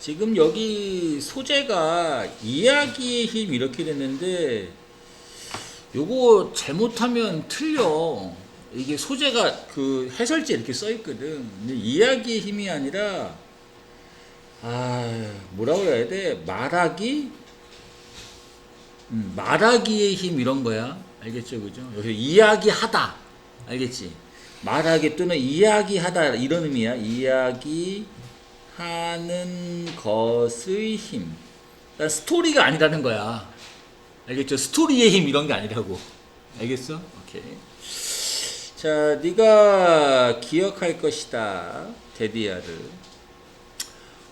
지금 여기 소재가 이야기의 힘 이렇게 됐는데 요거 잘못하면 틀려. 이게 소재가 그 해설지에 이렇게 써 있거든. 이야기의 힘이 아니라 아 뭐라고 해야 돼? 말하기 음, 말하기의 힘 이런 거야. 알겠죠, 그죠? 여기 이야기하다. 알겠지? 말하기 또는 이야기하다 이런 의미야. 이야기 하는 것의 힘. 그러니까 스토리가 아니라는 거야. 알겠죠? 스토리의 힘 이런 게 아니라고. 알겠어? 오케이. 자, 네가 기억할 것이다. 데디아를.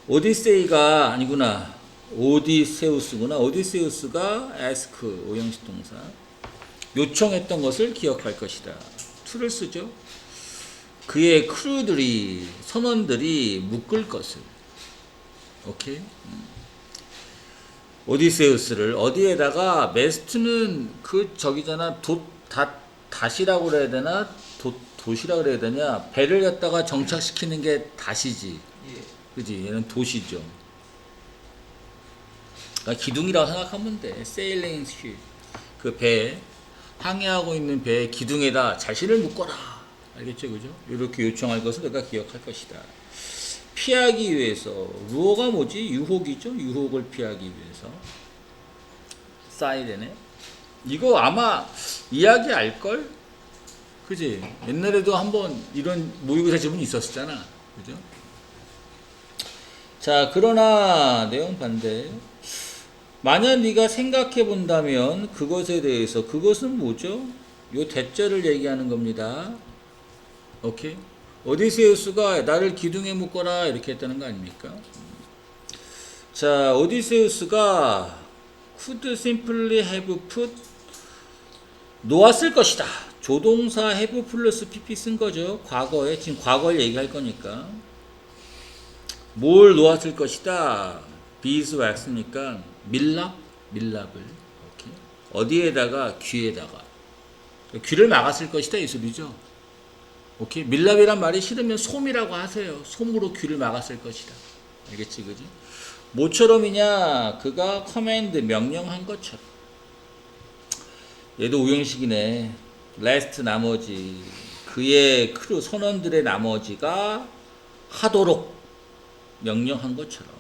오디세이가 아니구나. 오디세우스구나. 오디세우스가 ask 오형식 동사 요청했던 것을 기억할 것이다. to를 쓰죠. 그의 크루들이 선원들이 묶을 것을. 오케이? 음. 오디세우스를 어디에다가 메스트는 그 저기잖아 도다 다시라고 그래야 되나? 도 도시라 그래야 되냐? 배를 갖다가 정착시키는 게 다시지. 예. 그지? 얘는 도시죠. 그러니까 기둥이라고 생각하면 돼. 세일링 그배 항해하고 있는 배의 기둥에다 자신을 묶어라 알겠죠 그죠? 이렇게 요청할 것을 내가 기억할 것이다. 피하기 위해서 루어가 뭐지? 유혹이죠? 유혹을 피하기 위해서. 사이렌에 이거 아마 이야기 알 걸? 그지? 옛날에도 한번 이런 모의고사 지문이 있었잖아. 그죠? 자 그러나 내용 반대. 만약 네가 생각해 본다면 그것에 대해서 그것은 뭐죠? 요 대절을 얘기하는 겁니다. 오케이? 오디세우스가 나를 기둥에 묶어라 이렇게 했다는 거 아닙니까? 자, 오디세우스가 could simply have put 놓았을 것이다. 조동사 have 플러스 pp 쓴 거죠. 과거에 지금 과거를 얘기할 거니까 뭘 놓았을 것이다. 비스 왔으니까 밀랍 밀랍을 오케이. 어디에다가 귀에다가 귀를 막았을 것이다 이 소리죠. 오케이 밀랍이란 말이 싫으면 솜이라고 하세요. 솜으로 귀를 막았을 것이다. 알겠지 그지? 모처럼이냐 그가 커맨드 명령한 것처럼 얘도 우형식이네. 레스트 나머지 그의 크루 선원들의 나머지가 하도록 명령한 것처럼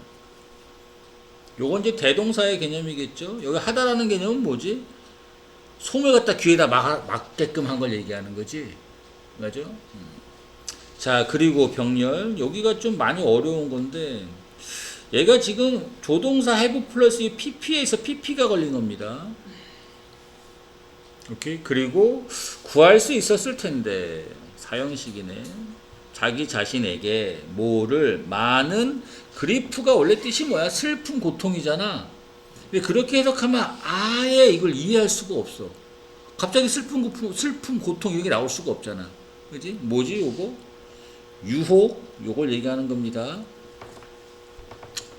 요건 이제 대동사의 개념이겠죠. 여기 하다라는 개념은 뭐지? 솜을 갖다 귀에다 막, 막게끔 한 걸 얘기하는 거지. 맞죠? 음. 자, 그리고 병렬. 여기가 좀 많이 어려운 건데, 얘가 지금 조동사 have 플러스 pp에서 pp가 걸린 겁니다. 오케이. 그리고 구할 수 있었을 텐데, 사형식이네. 자기 자신에게 뭐를 많은 그리프가 원래 뜻이 뭐야? 슬픈 고통이잖아. 근데 그렇게 해석하면 아예 이걸 이해할 수가 없어. 갑자기 슬픈 고통, 슬픈 고통 이게 나올 수가 없잖아. 그지? 뭐지 요거? 유혹 요걸 얘기하는 겁니다.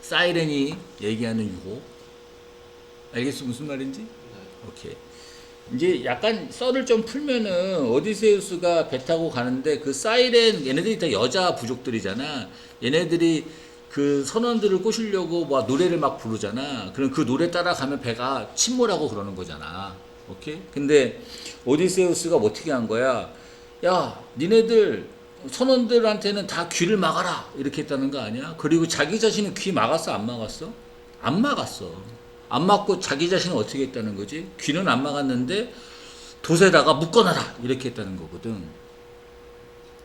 사이렌이 얘기하는 유혹. 알겠어 무슨 말인지? 오케이. 이제 약간 썰을 좀 풀면은 오디세우스가 배 타고 가는데 그 사이렌 얘네들이 다 여자 부족들이잖아. 얘네들이 그 선원들을 꼬시려고 막 노래를 막 부르잖아. 그럼 그 노래 따라가면 배가 침몰하고 그러는 거잖아. 오케이? 근데 오디세우스가 어떻게 한 거야? 야, 니네들 선원들한테는 다 귀를 막아라. 이렇게 했다는 거 아니야? 그리고 자기 자신은 귀 막았어? 안 막았어? 안 막았어. 안 막고 자기 자신은 어떻게 했다는 거지? 귀는 안 막았는데 돛에다가 묶어놔라. 이렇게 했다는 거거든.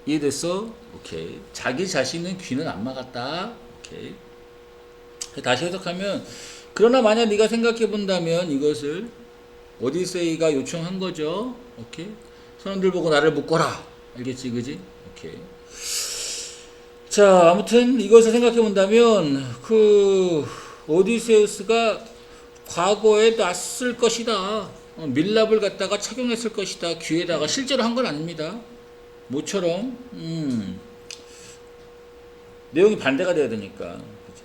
이해됐어? 오케이. 자기 자신은 귀는 안 막았다. 오케이. 다시 해석하면 그러나 만약 네가 생각해 본다면 이것을 오디세이가 요청한 거죠. 오케이. 선원들 보고 나를 묶어라. 알겠지, 그지? 오케이. 자, 아무튼 이것을 생각해 본다면 그 오디세우스가 과거에 놨을 것이다. 어, 밀랍을 갖다가 착용했을 것이다. 귀에다가 실제로 한 건 아닙니다. 모처럼 음, 내용이 반대가 돼야 되니까 그치?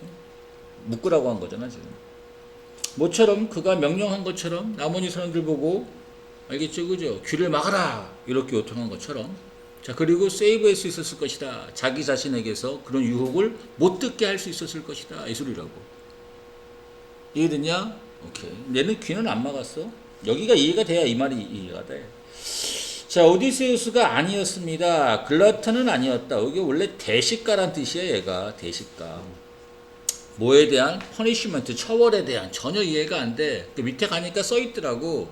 묶으라고 한 거잖아 지금. 모처럼 그가 명령한 것처럼 나머지 사람들 보고 알겠죠, 그죠? 귀를 막아라 이렇게 요청한 것처럼 자, 그리고 세이브할 수 있었을 것이다. 자기 자신에게서 그런 유혹을 못 듣게 할 수 있었을 것이다. 이 소리라고. 이해됐냐? 오케이. 얘는 귀는 안 막았어. 여기가 이해가 돼야 이 말이 이해가 돼. 자, 오디세우스가 아니었습니다. 글라트는 아니었다. 여기 원래 대식가란 뜻이야, 얘가. 대식가. 뭐에 대한 퍼니시먼트, 처벌에 대한 전혀 이해가 안 돼. 그 밑에 가니까 써 있더라고.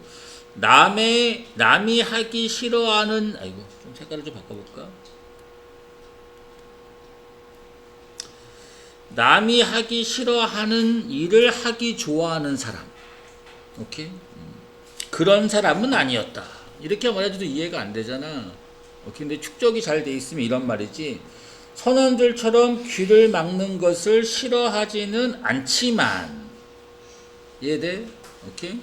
남의 남이 하기 싫어하는 아이고 좀 색깔을 좀 바꿔볼까? 남이 하기 싫어하는 일을 하기 좋아하는 사람, 오케이? 음. 그런 사람은 아니었다. 이렇게 말해도 이해가 안 되잖아. 오케이? 근데 축적이 잘 돼 있으면 이런 말이지. 선원들처럼 귀를 막는 것을 싫어하지는 않지만 이해돼? 오케이?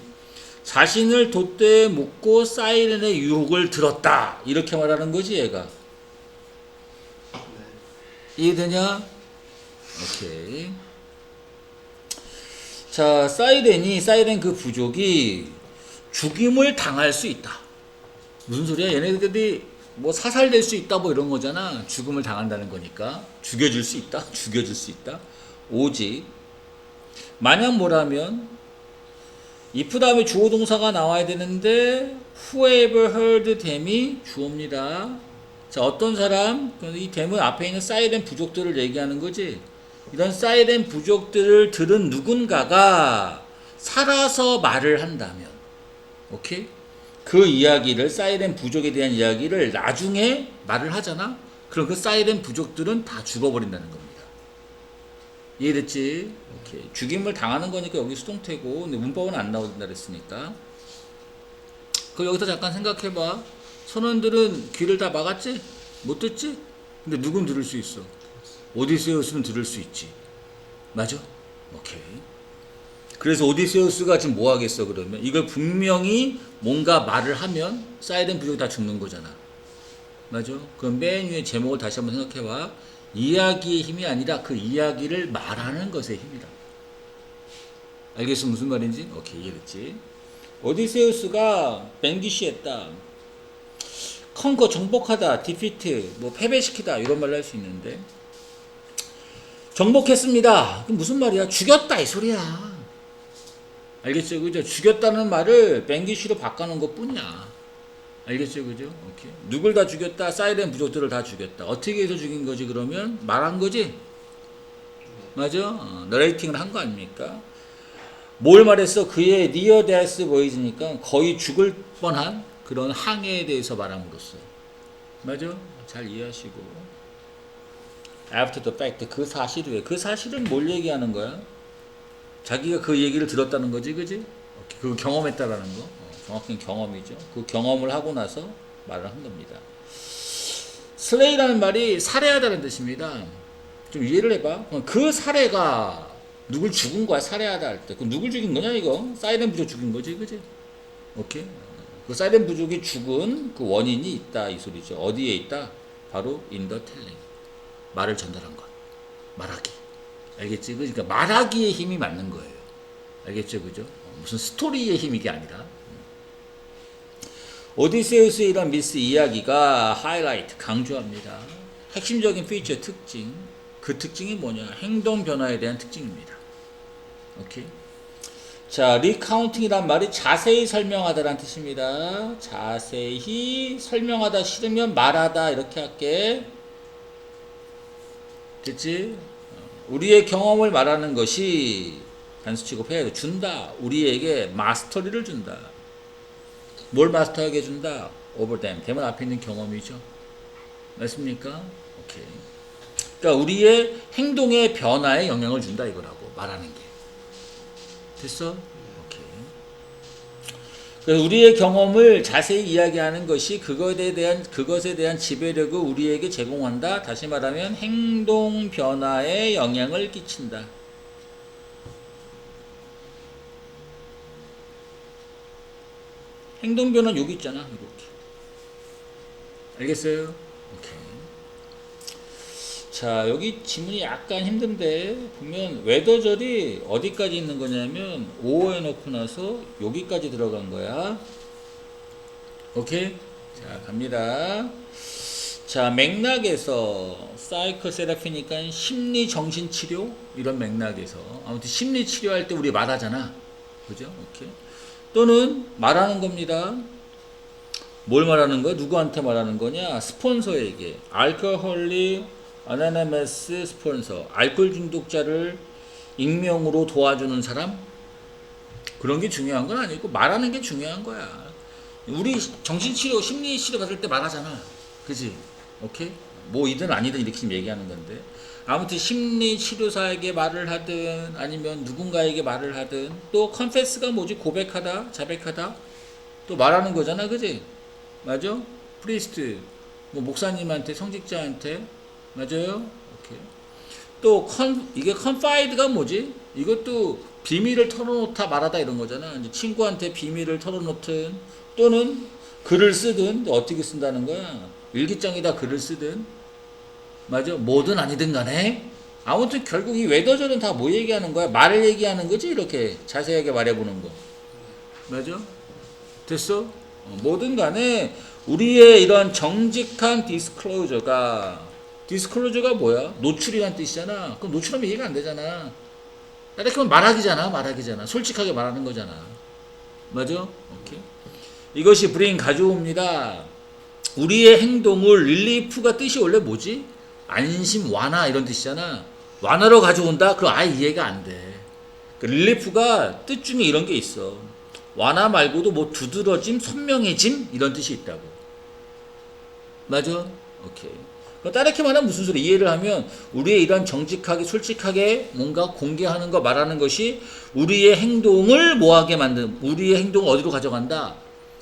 자신을 돛대에 묶고 사이렌의 유혹을 들었다. 이렇게 말하는 거지, 얘가. 이해되냐? 오케이. 자, 사이렌이, 사이렌 그 부족이 죽임을 당할 수 있다. 무슨 소리야? 얘네들이 뭐 사살될 수 있다, 뭐 이런 거잖아. 죽음을 당한다는 거니까. 죽여줄 수 있다? 죽여줄 수 있다? 오직, 만약 뭐라면, if 다음에 주어 동사가 나와야 되는데 whoever heard them이 주어입니다. 자 어떤 사람 이 대문 앞에 있는 사이렌 부족들을 얘기하는 거지. 이런 사이렌 부족들을 들은 누군가가 살아서 말을 한다면 오케이 그 이야기를 사이렌 부족에 대한 이야기를 나중에 말을 하잖아. 그럼 그 사이렌 부족들은 다 죽어버린다는 겁니다. 이해됐지? 오케이. 죽임을 당하는 거니까 여기 수동태고, 근데 문법은 안 나온다 그랬으니까. 그 여기서 잠깐 생각해봐. 선원들은 귀를 다 막았지? 못 듣지? 근데 누군 들을 수 있어? 오디세우스는 들을 수 있지. 맞아? 오케이. 그래서 오디세우스가 지금 뭐 하겠어 그러면? 이걸 분명히 뭔가 말을 하면 사이렌 부족이 다 죽는 거잖아. 맞아? 그럼 맨 위에 제목을 다시 한번 생각해봐. 이야기의 힘이 아니라 그 이야기를 말하는 것의 힘이다. 알겠어 무슨 말인지? 오케이 이해됐지? 오디세우스가 뱅기시했다. 컨거 정복하다, 디피트, 뭐 패배시키다 이런 말을 할 수 있는데 정복했습니다. 무슨 말이야? 죽였다 이 소리야. 알겠죠, 그죠? 죽였다는 말을 뱅기시로 바꿔놓은 것 뿐이야. 알겠죠, 그죠? 오케이. 누굴 다 죽였다? 사이렌 부족들을 다 죽였다. 어떻게 해서 죽인 거지, 그러면? 말한 거지? 맞아? 어, 너레이팅을 한 거 아닙니까? 뭘 말했어? 그의 니어 데스 보이즈니까 거의 죽을 뻔한 그런 항해에 대해서 말함으로써. 맞아? 잘 이해하시고. After the fact, 그 사실 후에. 그 사실은 뭘 얘기하는 거야? 자기가 그 얘기를 들었다는 거지, 그지? 그 경험했다라는 거. 어, 정확히 경험이죠. 그 경험을 하고 나서 말을 한 겁니다. 슬레이라는 말이 살해하다는 뜻입니다. 좀 이해를 해봐. 그 살해가 누굴 죽은 거야, 살해하다 할 때. 그 누굴 죽인 거냐, 이거? 사이렌 부족 죽인 거지, 그지? 오케이. 그 사이렌 부족이 죽은 그 원인이 있다, 이 소리죠. 어디에 있다? 바로 인더 텔링. 말을 전달한 것. 말하기. 알겠지? 그러니까 말하기의 힘이 맞는 거예요. 알겠죠? 그죠? 어, 무슨 스토리의 힘이 게 아니라. 오디세우스의 이런 미스 이야기가 하이라이트, 강조합니다. 핵심적인 피처 특징. 그 특징이 뭐냐? 행동 변화에 대한 특징입니다. 오케이? 자, 리카운팅이란 말이 자세히 설명하다라는 뜻입니다. 자세히 설명하다 싫으면 말하다 이렇게 할게. 됐지? 우리의 경험을 말하는 것이 단수 취급해야 돼. 준다. 우리에게 마스터리를 준다. 뭘 마스터하게 준다? 오버댐. 대문 앞에 있는 경험이죠. 맞습니까? 오케이. 그러니까 우리의 행동의 변화에 영향을 준다 이거라고 말하는 게. 됐어? 우리의 경험을 자세히 이야기하는 것이 그것에 대한 그것에 대한 지배력을 우리에게 제공한다. 다시 말하면 행동 변화에 영향을 끼친다. 행동 변화 여기 있잖아. 이렇게. 알겠어요? 오케이. 자, 여기 지문이 약간 힘든데 보면 웨더절이 어디까지 있는 거냐면 5에 넣고 나서 여기까지 들어간 거야. 오케이? 자, 갑니다. 자, 맥락에서 사이코 세라피니까 심리 정신 치료 이런 맥락에서 아무튼 심리 치료할 때 우리 말하잖아. 그죠? 오케이. 또는 말하는 겁니다. 뭘 말하는 거야? 누구한테 말하는 거냐? 스폰서에게. 알코올리 아나나메스 스폰서. 알코올 중독자를 익명으로 도와주는 사람? 그런 게 중요한 건 아니고 말하는 게 중요한 거야. 우리 정신치료, 심리치료 받을 때 말하잖아. 그지? 오케이? 뭐 이든 아니든 이렇게 얘기하는 건데. 아무튼 심리 치료사에게 말을 하든 아니면 누군가에게 말을 하든 또 컨페스가 뭐지? 고백하다, 자백하다. 또 말하는 거잖아. 그지? 맞아? 프리스트. 뭐 목사님한테, 성직자한테. 맞아요? 오케이. 또 컨, 이게 컨파이드가 뭐지? 이것도 비밀을 털어놓다 말하다 이런 거잖아. 이제 친구한테 비밀을 털어놓든 또는 글을 쓰든 어떻게 쓴다는 거야. 일기장에다 글을 쓰든 맞아. 뭐든 아니든 간에 아무튼 결국 이 웨더절은 다 뭐 얘기하는 거야? 말을 얘기하는 거지 이렇게 자세하게 말해보는 거. 맞아? 됐어? 어, 뭐든 간에 우리의 이런 정직한 디스클로저가 디스클로저가 뭐야? 노출이란 뜻이잖아. 그럼 노출하면 이해가 안 되잖아. 이렇게 하면 말하기잖아, 말하기잖아. 솔직하게 말하는 거잖아. 맞아? 오케이. 이것이 브레인 가져옵니다. 우리의 행동을 릴리프가 뜻이 원래 뭐지? 안심, 완화 이런 뜻이잖아. 완화로 가져온다? 그럼 아예 이해가 안 돼. 그 릴리프가 뜻 중에 이런 게 있어. 완화 말고도 뭐 두드러짐, 선명해짐 이런 뜻이 있다고. 맞아? 오케이. 따르게 말하면 무슨 소리? 이해를 하면 우리의 이런 정직하게 솔직하게 뭔가 공개하는 거 말하는 것이 우리의 행동을 뭐하게 만든 우리의 행동을 어디로 가져간다?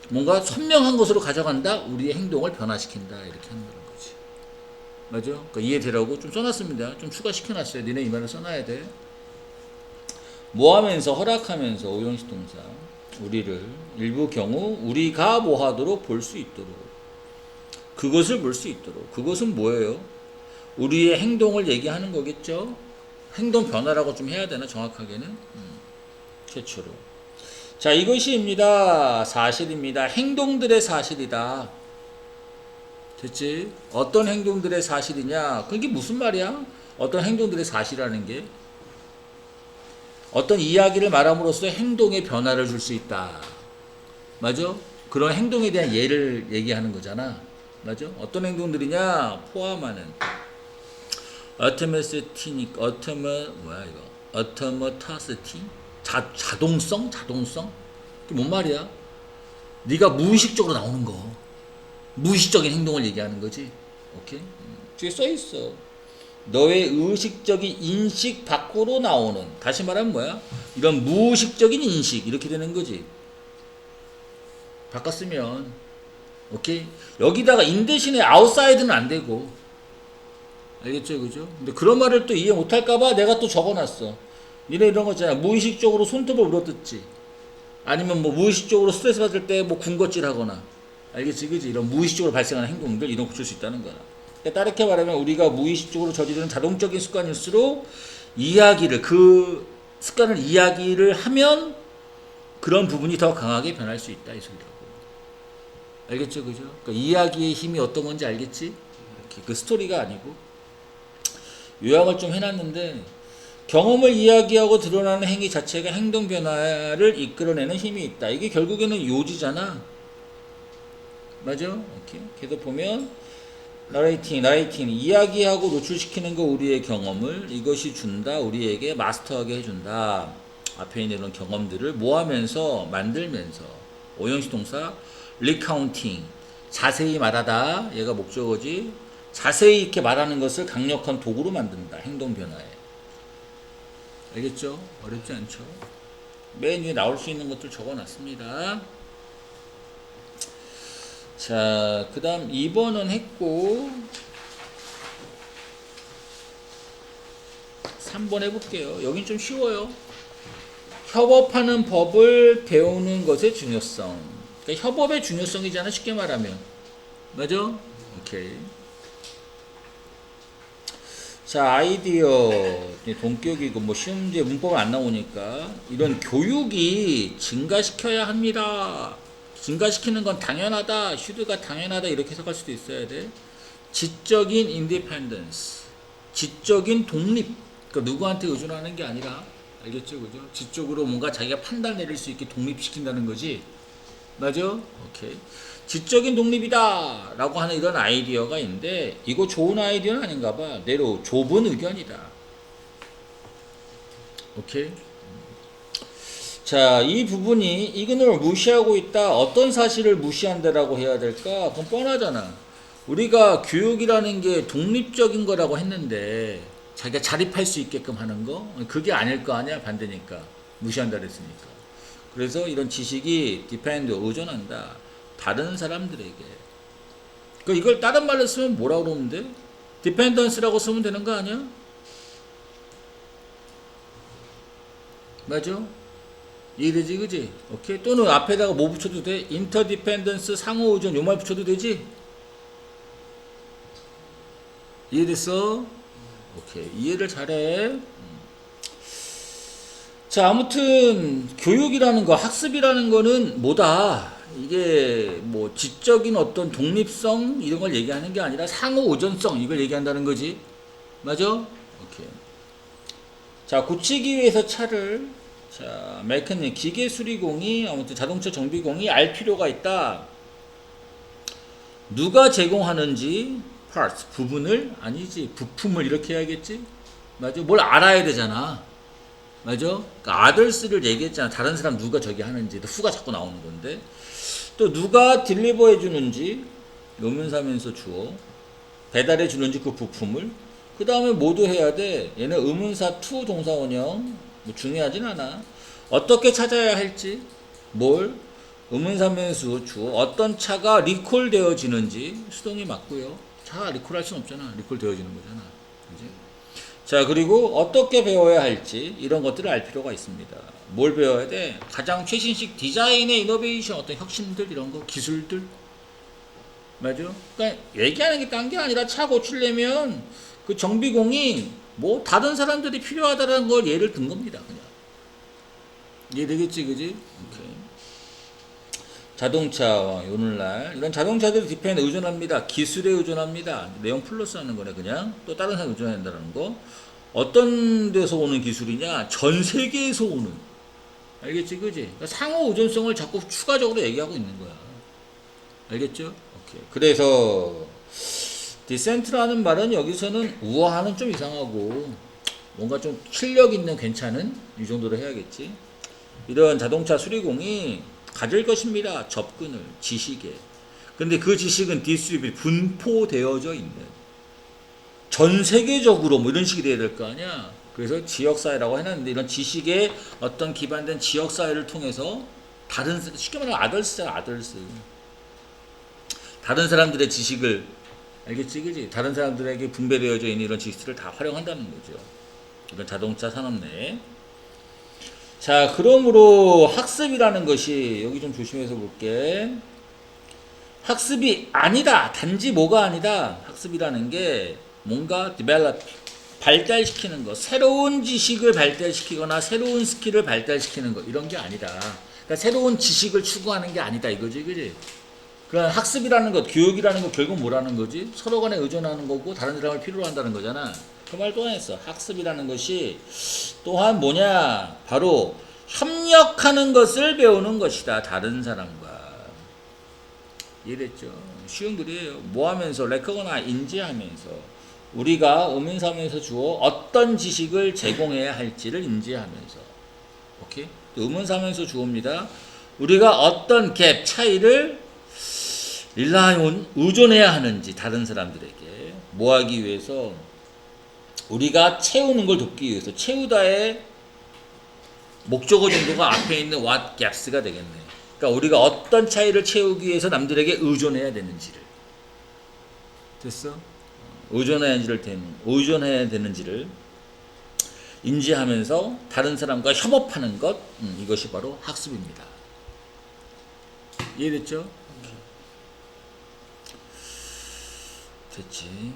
뭔가 선명한 것으로 가져간다. 우리의 행동을 변화시킨다. 이렇게 거지. 맞아? 그러니까 이해되라고 좀 써놨습니다. 좀 추가시켜놨어요. 니네 이 말을 써놔야 돼. 뭐 하면서 허락하면서 오형식 동사 우리를 일부 경우 우리가 뭐 하도록 볼 수 있도록 그것을 볼 수 있도록 그것은 뭐예요? 우리의 행동을 얘기하는 거겠죠. 행동 변화라고 좀 해야 되나 정확하게는 음, 최초로. 자 이것이입니다. 사실입니다. 행동들의 사실이다. 됐지? 어떤 행동들의 사실이냐? 그게 무슨 말이야? 어떤 행동들의 사실이라는 게 어떤 이야기를 말함으로써 행동의 변화를 줄 수 있다. 맞아? 그런 행동에 대한 예를 얘기하는 거잖아. 맞아? 어떤 행동들이냐? 포함하는 어터머스티니 어터머 뭐야 이거? 어터머타스티 자 자동성 자동성 그게 뭔 말이야? 네가 무의식적으로 나오는 거 무의식적인 행동을 얘기하는 거지. 오케이? 음, 뒤에 써 있어. 너의 의식적인 인식 밖으로 나오는 다시 말하면 뭐야? 이런 무의식적인 인식 이렇게 되는 거지. 바꿨으면 오케이 여기다가 인 대신에 아웃사이드는 안 되고 알겠죠 그죠? 근데 그런 말을 또 이해 못할까봐 내가 또 적어놨어. 니네 이런 거 있잖아 무의식적으로 손톱을 물어뜯지 아니면 뭐 무의식적으로 스트레스 받을 때 뭐 군것질하거나 알겠지 그지? 이런 무의식적으로 발생하는 행동들 이런 거 고칠 수 있다는 거야. 그러니까 다르게 말하면 우리가 무의식적으로 저지르는 자동적인 습관일수록 이야기를 그 습관을 이야기를 하면 그런 부분이 더 강하게 변할 수 있다 이 소리라고. 알겠죠, 그죠? 그러니까 이야기의 힘이 어떤 건지 알겠지? 그 스토리가 아니고 요약을 좀 해놨는데 경험을 이야기하고 드러나는 행위 자체가 행동 변화를 이끌어내는 힘이 있다. 이게 결국에는 요지잖아. 맞아? 오케이. 그래서 보면 나레이팅, 나레이팅 이야기하고 노출시키는 거 우리의 경험을 이것이 준다. 우리에게 마스터하게 해준다. 앞에 있는 이런 경험들을 모하면서 만들면서 오형식 동사 리카운팅 자세히 말하다 얘가 목적어지 자세히 이렇게 말하는 것을 강력한 도구로 만든다 행동 변화에 알겠죠? 어렵지 않죠? 맨 위에 나올 수 있는 것들 적어놨습니다 자, 그 다음 2번은 했고 3번 해볼게요. 여긴 좀 쉬워요. 협업하는 법을 배우는 것의 중요성. 그러니까 협업의 중요성이잖아, 쉽게 말하면. 맞아? 오케이. 자, 아이디어. 동격이고, 뭐, 문제 문법은 안 나오니까. 이런 교육이 증가시켜야 합니다. 증가시키는 건 당연하다. 슈드가 당연하다. 이렇게 해석할 수도 있어야 돼. 지적인 인디펜던스. 지적인 독립. 그러니까 누구한테 의존하는 게 아니라 알겠죠, 그죠? 지적으로 뭔가 자기가 판단 내릴 수 있게 독립시킨다는 거지. 맞아? 오케이. 지적인 독립이다 라고 하는 이런 아이디어가 있는데 이거 좋은 아이디어는 아닌가 봐 내로 좁은 의견이다 오케이 자 이 부분이 이근을 무시하고 있다 어떤 사실을 무시한다라고 해야 될까 그건 뻔하잖아 우리가 교육이라는 게 독립적인 거라고 했는데 자기가 자립할 수 있게끔 하는 거 그게 아닐 거 아니야 반대니까 무시한다 그랬으니까 그래서 이런 지식이 디펜드 의존한다 다른 사람들에게. 그 이걸 다른 말로 쓰면 뭐라 그러는데? 디펜던스라고 쓰면 되는 거 아니야? 맞아? 이해되지, 그지? 오케이. 또는 앞에다가 뭐 붙여도 돼? 인터디펜던스 상호 의존 요 말 붙여도 되지? 이해됐어? 오케이. 이해를 잘해. 음. 자, 아무튼 교육이라는 거, 학습이라는 거는 뭐다? 이게 뭐 지적인 어떤 독립성 이런 걸 얘기하는 게 아니라 상호 오전성 이걸 얘기한다는 거지. 맞아? 오케이. 자, 고치기 위해서 차를 자, 메커닉 기계 수리공이 아무튼 자동차 정비공이 알 필요가 있다. 누가 제공하는지 parts 부분을 아니지 부품을 이렇게 해야겠지. 맞아? 뭘 알아야 되잖아. 맞아? 그러니까 others를 얘기했잖아. 다른 사람 누가 저기 하는지 후가 자꾸 나오는 건데. 또 누가 딜리버 해주는지 의문사면서 주어 배달해 주는지 그 부품을 그 다음에 모두 해야 돼 얘는 의문사 투 동사원형 뭐 중요하진 않아 어떻게 찾아야 할지 뭘 의문사면수 주어 어떤 차가 리콜 되어지는지 수동이 맞고요 차가 리콜할 순 없잖아 리콜 되어지는 거잖아 그지? 자 그리고 어떻게 배워야 할지 이런 것들을 알 필요가 있습니다 뭘 배워야 돼? 가장 최신식 디자인의 이노베이션 어떤 혁신들 이런 거 기술들 맞아? 그러니까 얘기하는 게 딴 게 아니라 차 고치려면 그 정비공이 뭐 다른 사람들이 필요하다는 걸 예를 든 겁니다 그냥 이해되겠지 그지? 오케이. 자동차 오늘날 이런 자동차들이 디펜에 의존합니다 기술에 의존합니다 내용 플러스 하는 거네 그냥 또 다른 사람 된다는 거 어떤 데서 오는 기술이냐 전 세계에서 오는 알겠지, 그지? 그러니까 상호 의존성을 자꾸 추가적으로 얘기하고 있는 거야. 알겠죠? 오케이. 그래서 디센트라는 말은 여기서는 우아하는 좀 이상하고 뭔가 좀 실력 있는 괜찮은 이 정도로 해야겠지. 이런 자동차 수리공이 가질 것입니다. 접근을 지식에. 근데 그 지식은 디스트리뷰 분포되어져 있는 전 세계적으로 뭐 이런 식이 돼야 될 거 아니야. 그래서 지역사회라고 해놨는데 이런 지식에 어떤 기반된 지역사회를 통해서 다른 쉽게 말하면 아덜스잖아 아덜스 다른 사람들의 지식을 알겠지 그지? 다른 사람들에게 분배되어져 있는 이런 지식들을 다 활용한다는 거죠. 이런 자동차 산업 내에 자 그러므로 학습이라는 것이 여기 좀 조심해서 볼게. 학습이 아니다. 단지 뭐가 아니다. 학습이라는 게 뭔가 develop 발달시키는 거, 새로운 지식을 발달시키거나 새로운 스킬을 발달시키는 거 이런 게 아니다. 그러니까 새로운 지식을 추구하는 게 아니다 이거지, 그지? 그런 학습이라는 것, 교육이라는 것 결국 뭐라는 거지? 서로 간에 의존하는 거고 다른 사람을 필요로 한다는 거잖아. 그 말 또한 했어. 학습이라는 것이 또한 뭐냐? 바로 협력하는 것을 배우는 것이다. 다른 사람과. 이해됐죠? 쉬운 글이에요. 뭐 하면서, 레커거나 인지하면서. 우리가 의문사면에서 주어 어떤 지식을 제공해야 할지를 인지하면서 오케이 의문사면서 주어입니다. 우리가 어떤 갭 차이를 릴라이온 의존해야 하는지 다른 사람들에게 뭐 하기 위해서 우리가 채우는 걸 돕기 위해서 채우다의 목적어 정도가 앞에 있는 what gaps가 되겠네. 그러니까 우리가 어떤 차이를 채우기 위해서 남들에게 의존해야 되는지를 됐어? 의존해야 되는 의존해야 되는지를 인지하면서 다른 사람과 협업하는 것 음, 이것이 바로 학습입니다. 이해됐죠? 됐지.